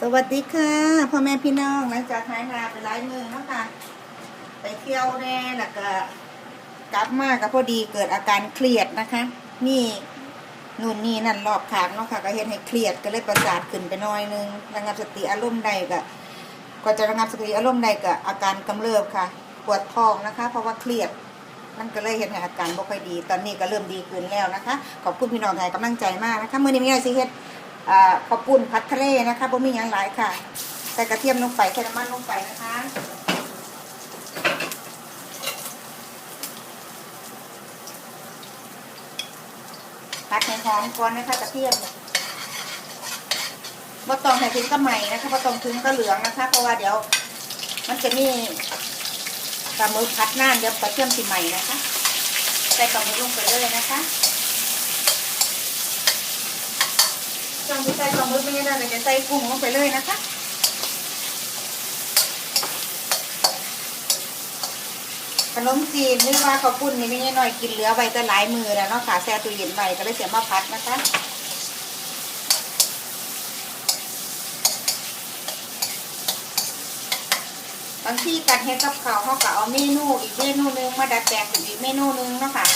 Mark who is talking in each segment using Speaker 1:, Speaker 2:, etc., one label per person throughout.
Speaker 1: สวัสดีค่ะพ่อแม่พี่น้องหลังจากหายงาไปหลายมือเนาะค่ะไปเที่ยวแน่แล้วก็กลับมาก็พอดีเกิดอาการเครียดนะคะ นี่นู่นนี่นั่นรอบขางเนาะค่ะ ก็เห็นให้เครียดก็เลยประสาทขึ้นไปน้อยนึงระงับสติอารมณ์ใดก็ก็จะระงับสติอารมณ์ใดก็อาการกำเริบค่ะ ปวดท้องนะคะ เพราะว่าเครียดมันก็เลยเห็นให้อาการบ่ค่อยดี ตอนนี้ก็เริ่มดีขึ้นแล้วนะคะ ขอบคุณพี่น้องไทยกำลังใจมากนะคะเมื่อนี้มีอะไรสิเฮ็ด ข้าวปุ้นพัดทะเลนะคะบ่มีอย่างหลายค่ะ ใส่กระเทียมลงไปใส่น้ำมันลงไปนะคะผัดให้หอมก่อนนะคะกระเทียมบ่ต้องให้ถึงกับใหม่นะคะบ่ต้องถึงกับเหลืองนะคะ เพราะว่าเดี๋ยวมันจะมีปลาหมึกผัดน้ำเดี๋ยวกระเทียมสิใหม่นะคะ ใส่ปลาหมึกลงไปเลยนะคะ จังที่ใส่ปลาหมึกไม่ได้เราจะใส่กุ้งลงไปเลยนะคะขนมจีนหรือว่าข้าวปุ้นนี่ไม่ใช่น้อยกินเหลือไว้แต่หลายมือแล้วเนาะค่ะแช่ตู้เย็นไว้ก็เลยเสียมาพัดนะคะบางที่การเฮ็ดกับข้าวเขาก็เอาเมนูอีกเมนูนึงมาดัดแปลงเป็นอีกเมนูนึงเนาะค่ะ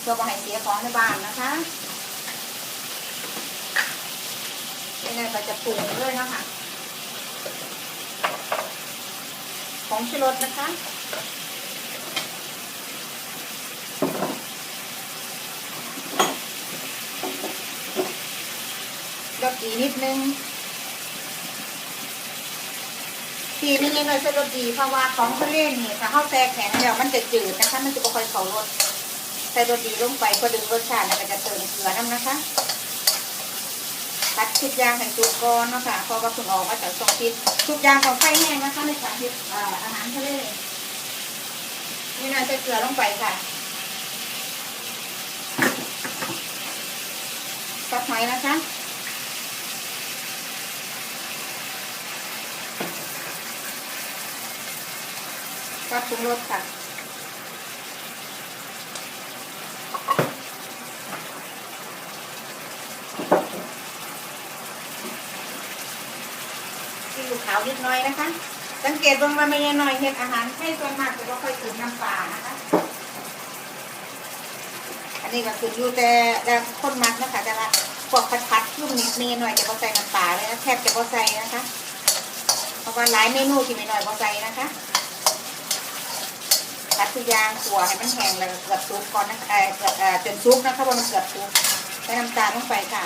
Speaker 1: เพื่อบ่ให้เสียของในบ้านนะคะ ยังไงก็จะปรุงเลยนะคะของชิรสนะคะรสดีนิดนึงทีนี้ยังไงใส่รสดีเพราะว่าของทะเลนี่ถ้าเข้าแช่แข็งแล้วมันจะจืดนะคะ มันจะไม่ค่อยเข้ารสใส่รสดีลงไปก็ดึงรสชาติแล้วก็จะเติมเกลือน้ำนะคะ พัดทุกอย่างให้สุกก่อนเนาะค่ะเพระว่าคุณออกมาจากซองพิษทุกยางของไฟแห้งนะคะในการที่อ่าหารทะเลนี่น่าใส่เกลือลงไปค่ะสักหน่อยนะคะก็ปรุงรสค่ะ ซีอิ๊วขาวนิดหน้อยนะคะ สังเกตว่ามันไม่ใช่น้อยเห็ดอาหารให้ส่วนมากจะไม่ค่อยถึงน้ำปลานะคะ อันนี้ก็คืออยู่แต่แต่คนมักนะคะแต่ว่าพวกพัดพัดๆยุ่มนิดนี่หน่อยจะพอใส่น้ำปลาเลยนะแทบจะพอใส่นะคะ เพราะว่าหลายเมนูที่ไม่น้อยพอใส่นะคะตัดทุกอย่างขัวให้มันแห้งแล้วเกือบซุกก่อนนะเออเกือบเอ่อจนซุกนะคะว่ามันเกือบซุกใส่น้ำตาลลงไปค่ะ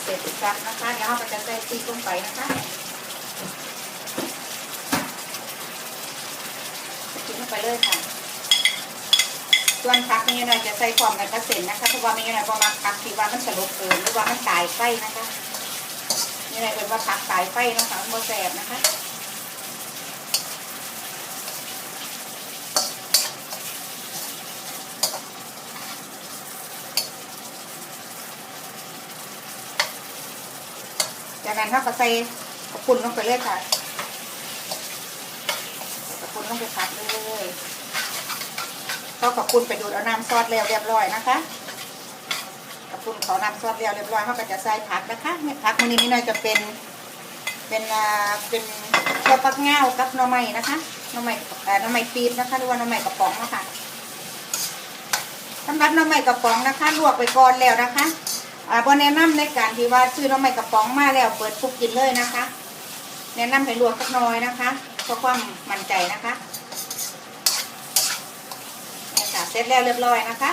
Speaker 1: เส ร็จสับนะคะ เดี๋ยวเราไปจะใส่ซีกลงไปนะคะกินลงไปเลยค่ะ ส่วนผักนี่เราจะใส่ความกันกระเซ็นนะคะเพราะว่าไม่งั้นเราประมาณผักที่ว่ามันสลบเกินหรือว่ามันตายไฟนะคะ นี่อะไรเป็นว่าผักตายไฟนะคะมันแสบนะคะ จากนั้นเราก็ใส่กระปุนลงไปเลยค่ะกระปุนลงไปผัดเลยก็กระปุนไปดูดเอาน้ำซอสแล้วเรียบร้อยนะคะกระปุนขาน้ำซอสแล้วเรียบร้อยเขาก็จะใส่ผักนะคะเนี่ยผักมันนี้นี่น่าจะเป็นเป็นอ่าเป็นข้าวปักเง่ากับหน่อไม้นะคะหน่อไม้เอ่อหน่อไม้ปี๊บนะคะหรือว่าหน่อไม้กระป๋องนะคะสำหรับหน่อไม้กระป๋องนะคะลวกไปก่อนแล้วนะคะ อ่าบนแนะนำในการที่ว่าซื้อน้ำใหม่กระป๋องมาแล้วเปิดปุ๊บกินเลยนะคะ แนะนำให้ลวกสักน้อยนะคะเพื่อความมั่นใจนะคะนี่ค่ะเสร็จแล้วเรียบร้อยนะคะ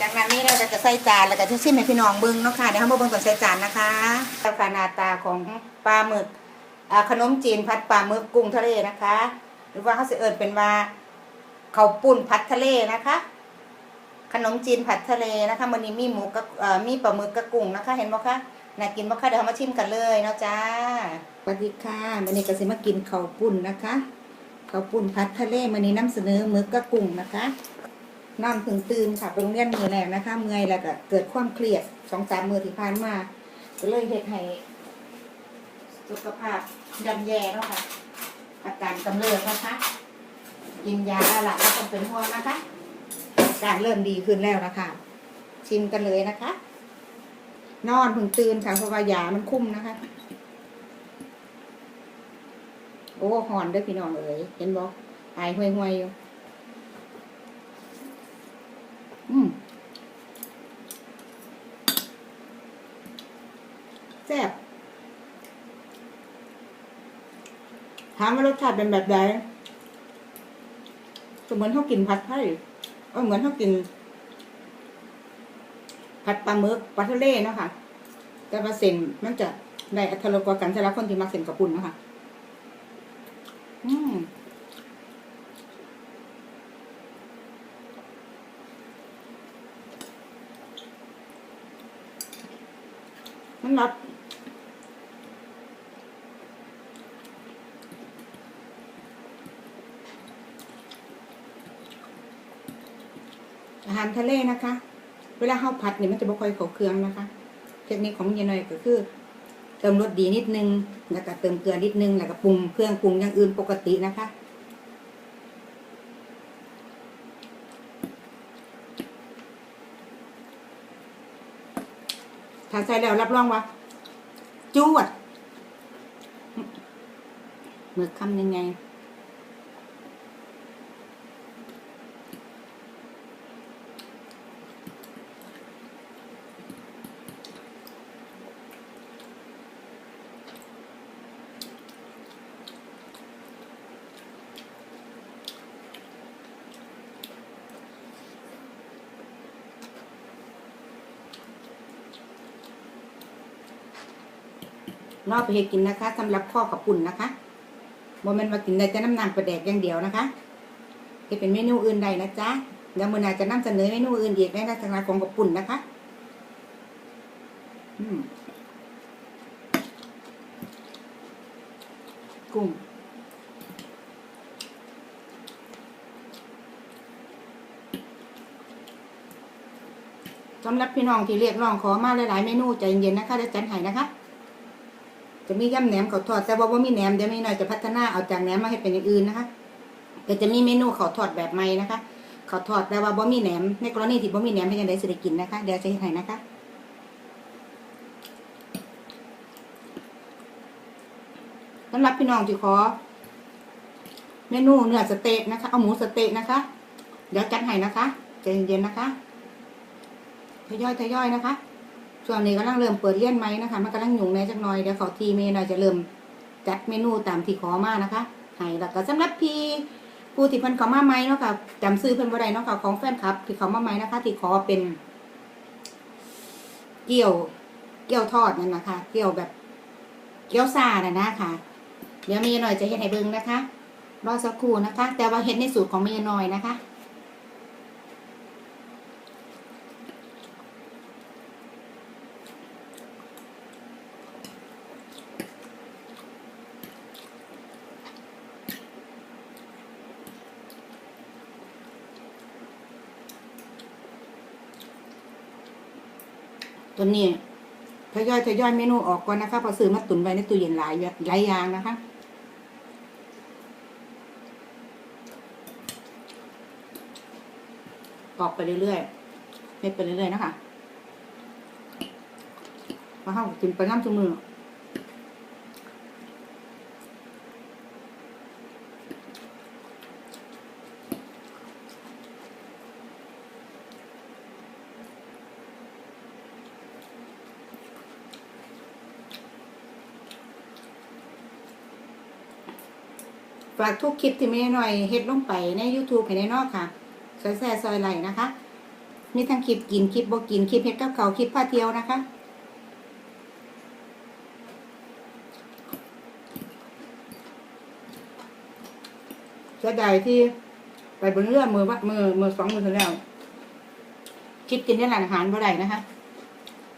Speaker 1: จากนั้นนี่เราจะใส่จานแล้วก็จะชิมให้พี่น้องเบิ้งเนาะค่ะเดี๋ยวเรามาเบิ้งก่อนใส่จานนะคะแล้วค่ะหน้าตาของปลาหมึกขนมจีนผัดปลาหมึกกุ้งทะเลนะคะ หรือว่าเขาจะเอิญเป็นว่าเขาปุ้นผัดทะเลนะคะ ขนมจีนผัดทะเลนะคะมันนี้มีหมูกับเอ่อมีปลาหมึกกับกุ้งนะคะ เห็นบ่คะน่ากินบ่คะเดี๋ยวเรามาชิมกันเลยเนาะจ้าสวัสดีค่ะวันนี้ก็สิมากินข้าวปุ้นนะคะข้าวปุ้นผัดทะเลวันนี้นำเสนอหมึกกับกุ้งนะคะนอนถึงตื่นค่ะไปโรงเรียนมือแรงนะคะเมื่อยแล้วก็เกิดความเครียดสองสามมือที่ผ่านมาก็เลยเฮ็ดให้สุขภาพย่ำแย่เนาะค่ะอาการกำเริบนะคะกินยาแล้วล่ะก็ต้องเป็นห่วงนะคะ อาการเริ่มดีขึ้นแล้วนะคะ ชิมกันเลยนะคะ นอนพิ่งตื่นค่ะเพราะว่ายามันคุ้มนะคะ โอ้หอนด้วยพี่น้องเอ๋ยเห็นบอกหายห่วยห่วยอยู่อืมแซ่บถามว่ารสชาติเป็นแบบใดก็เหมือนเขากินผัดไทย เออเหมือนเขากิน ผัดปลาหมึกปลาทะเลเนาะคะ่ะ แต่ว่าเส้นมันจะได้อัตรสกว่ากันสำหรับคนที่มักเส้นกระปุ่นเนาะค่ะอืมมันรับ อาหารทะเลนะคะ เวลาข้าวผัดเนี่ยมันจะบ่ค่อยเขาเครื่องนะคะ เทคนิคของยายหน่อยก็คือเติมรสดีนิดนึง แล้วก็เติมเกลือนิดนึง แล้วก็ปรุงเครื่องปรุงอย่างอื่นปกตินะคะ ถ้าใส่แล้วรับรองว่าจวดหมึกคำยังไง นอกไปเฮ็ดกินนะคะสำหรับข้อกับปุ่นนะคะโมเมนต์มากินได้แต่น้ำนางประแดกอย่างเดียวนะคะเฮ็ดเป็นเมนูอื่นใดนะจ๊ะเดี๋ยวมือนาจะนำเสนอเมนูอื่นอีกในลักษณะของกับปุ่นนะคะ อืมกุ้งสำหรับพี่น้องที่เรียกร้องขอมาหลายๆเมนูใจเย็นนะคะเดี๋ยวจัดให้นะคะ จะมีย่ำแหนมเขาวทอดแต่ว่าว่ามีแหนมเดี๋ยวไม่น้อยจะพัฒนาเอาจากแหนมมาให้เป็นอย่างอื่นนะคะเดี๋ยวจะมีเมนูเขาวทอดแบบใหม่นะคะเขาวทอดแต่ว่าบ่มีแหนมในกรณีที่บ่มีแหนมให้ยังไงสิได้กินนะคะเดี๋ยวจะให้นะคะสำหรับพี่น้องที่ขอ เมนูเนื้อสเต๊กนะคะ เอาหมูสเต๊กนะคะ เดี๋ยวจัดให้นะคะใจเย็นๆนะคะทยอยทยอยนะคะ ช่วงนี้กำลังเริ่มเปิดเรียนไหมนะคะมันกำลังหยุ่งในจักหน่อยเดี๋ยวเขาทีเมย์หน่อยจะเริ่มจัดเมนูตามที่ขอมานะคะให้แล้วก็สำหรับพี่ผู้ที่เพิ่นเขามาใหมเนาะค่ะจำซื้อเพิ่นบ่ได้เนาะค่ะของแฟนคลับที่เขามาใหมนะคะ ที่ขอเป็น เกี๊ยว เกี๊ยวทอดนั่นนะคะ เกี๊ยวแบบ เกี๊ยวซาน่ะนะคะเดี๋ยวเมย์หน่อยจะเฮ็ดให้เบิ่งนะคะรอสักครู่นะคะ แต่ว่าเฮ็ดในสูตรของเมย์หน่อยนะคะ ตัวนี้ทยอยทยอยเมนูออกก่อนนะคะพอซื้อมาตุนไว้ในตู้เย็นหลายหลายอย่างนะคะออกไปเรื่อยๆเม็ดไปเรื่อยๆนะคะมาเข้ากินไปน้ำจุมือ ฝากทุกคลิปที่แม่หน่อยเฮ็ดลงไปใน YouTube ให้ในนอกค่ะซอยแซ่ซอยไหลนะคะ มีทั้งคลิปกินคลิปบ่กินคลิปเฮ็ดกับเขาคลิปพาเที่ยวนะคะเสียดายที่ไปบนเรือมือวัดมือมือสองมือถึงแล้วคลิปกินในร้านอาหารบ่ได้นะคะ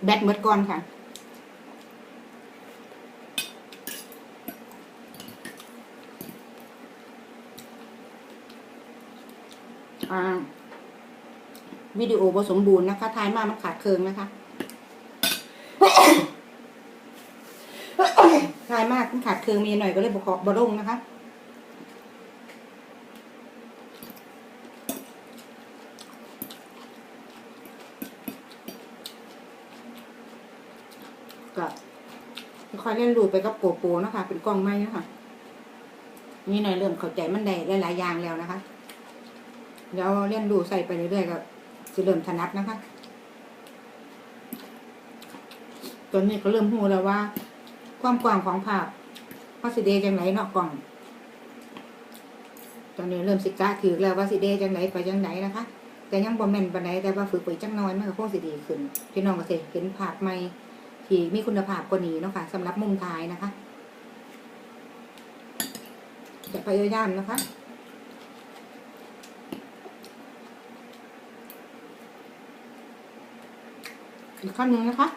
Speaker 1: แบตหมดก่อนค่ะ วิดีโอบสมบูรณ์นะคะท้ายมามันขาดเคิงนะคะท้ายมากมันขาดเคิงมีหน่อยก็เลยบขอบลงนะคะก็ค่อยเรียนรู้ไปกับโปโปนะคะ เป็นกล้องไม้นะคะนี่หน่อยเริ่มเข้าใจมันได้หลายๆอย่างแล้วนะคะ เดี๋ยวเรียนรู้ใส่ไปเรื่อยๆก็จะเริ่มถนัดนะคะตอนนี้ก็เริ่มหูแล้วว่า ความกว้างของภาพพาสิเดจังไหนเนอกกล่อง ตอนนี้เริ่มสิกะถือแล้วว่าสิเดจังไหนไปจังไหนนะคะ แต่ยังบ่แม่นปานใดแต่ว่าฝึกไปจังน้อยมันก็คงสิดีขึ้น พี่น้องก็เสิเห็นภาพใหม่ที่มีคุณภาพกว่านี้เนาะค่ะสำหรับมุมถ่ายนะคะ จะพยายามนะคะ อีกขั้นหนึ่งนะคะ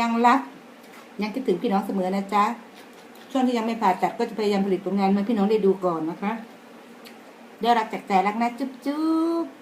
Speaker 1: ยังรัก ยังคิดถึงพี่น้องเสมอนะจ๊ะ ช่วงที่ยังไม่ผ่าตัดก็จะพยายามผลิตผลงานมาพี่น้องได้ดูก่อนนะคะเดี๋ยวรักจากใจรักนะจุ๊บจุ๊บ